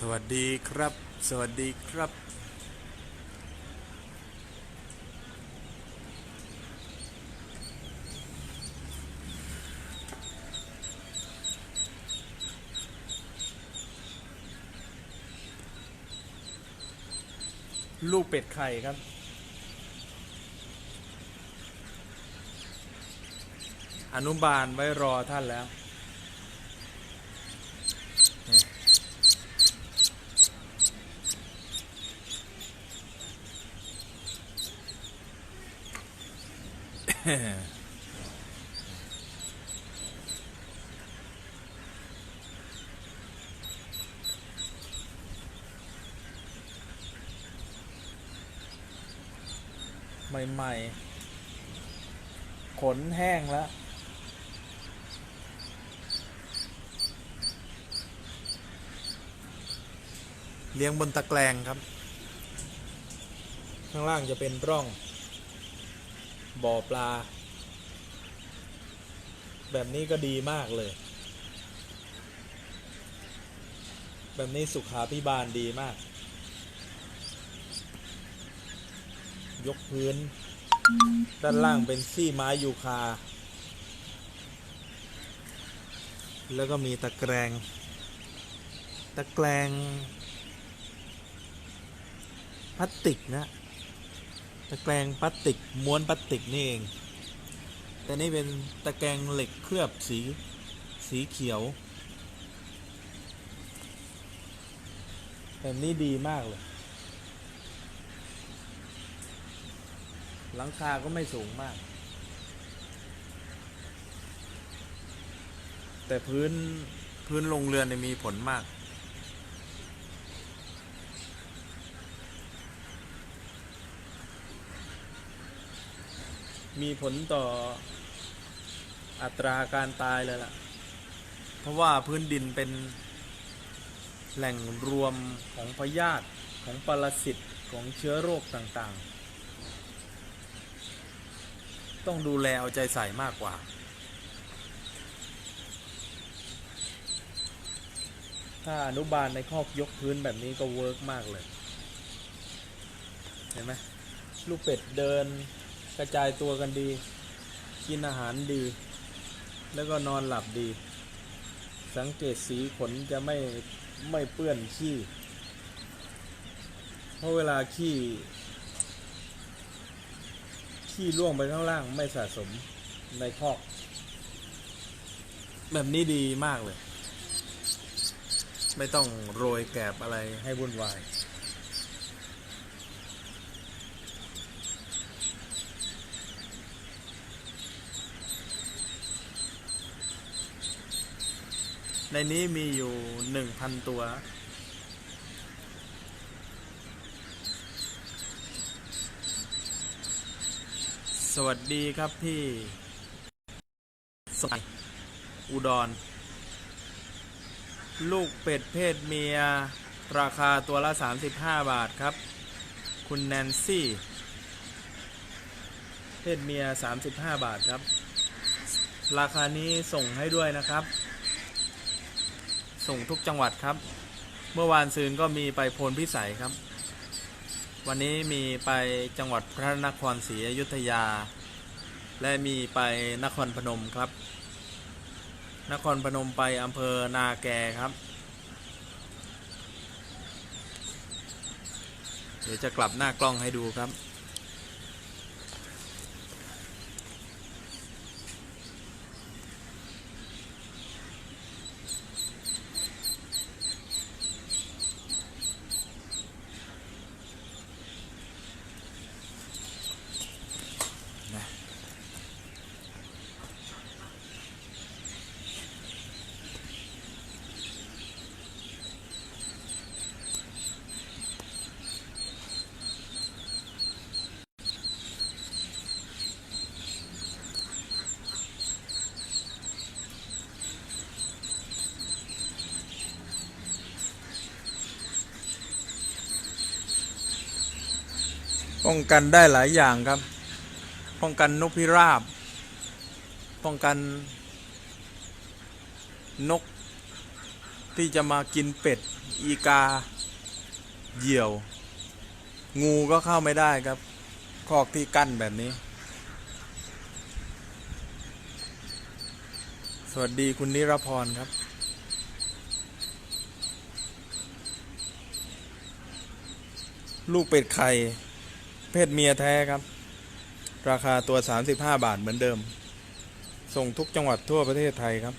สวัสดีครับ สวัสดีครับ ลูกเป็ดไข่ครับอนุบาลไว้รอท่านแล้ว ใหม่ๆ ขนแห้งแล้วเลี้ยงบนตะแกรงครับ ข้างล่างจะเป็นร่อง บ่อปลา แบบนี้ก็ดีมากเลย แบบนี้สุขาพิบาลดีมาก ยกพื้น ด้านล่างเป็นซี่ไม้ยูคา แล้วก็มีตะแกรง ตะแกรงพลาสติกนะ ตะแกรงพลาสติกม้วนพลาสติกนี่เอง แต่นี่เป็นตะแกรงเหล็กเคลือบสีสีเขียวแบบนี้ดีมากเลย หลังคาก็ไม่สูงมาก แต่พื้นพื้นโรงเรือนมีผลมาก มีผลต่ออัตราการตายเลยล่ะ เพราะว่าพื้นดินเป็นแหล่งรวมของพยาธิของปรสิตของเชื้อโรคต่างๆ ต้องดูแลเอาใจใส่มากกว่า ถ้าอนุบาลในคอกยกพื้นแบบนี้ก็เวิร์กมากเลย เห็นไหมลูกเป็ดเดิน กระจายตัวกันดี กินอาหารดี แล้วก็นอนหลับดี สังเกตสีขนจะไม่ไม่เปื้อนขี้ เพราะเวลาขี้ ขี้ล่วงไปข้างล่างไม่สะสมในคอก แบบนี้ดีมากเลย ไม่ต้องโรยแกบอะไรให้วุ่นวาย ในนี้มีอยู่หนึ่งพันตัว สวัสดีครับพี่สมัยอุดร ลูกเป็ดเพศเมีย ราคาตัวละ 35 บาทครับ คุณแนนซี่ เพศเมีย 35 บาทครับ ราคานี้ส่งให้ด้วยนะครับ ส่งทุกจังหวัดครับ เมื่อวานซืนก็มีไปโพนพิสัยครับ วันนี้มีไปจังหวัดพระนครศรีอยุธยา และมีไปนครพนมครับ นครพนมไปอำเภอนาแกครับ เดี๋ยวจะกลับหน้ากล้องให้ดูครับ ป้องกันได้หลายอย่างครับ ป้องกันนกพิราบ ป้องกันนกที่จะมากินเป็ด อีกา เหยี่ยว งูก็เข้าไม่ได้ครับ คอกที่กั้นแบบนี้ สวัสดีคุณนิรพรครับลูกเป็ดไข่ เพศเมียแท้ครับ ราคาตัว 35 บาทเหมือนเดิม ส่งทุกจังหวัดทั่วประเทศไทยครับ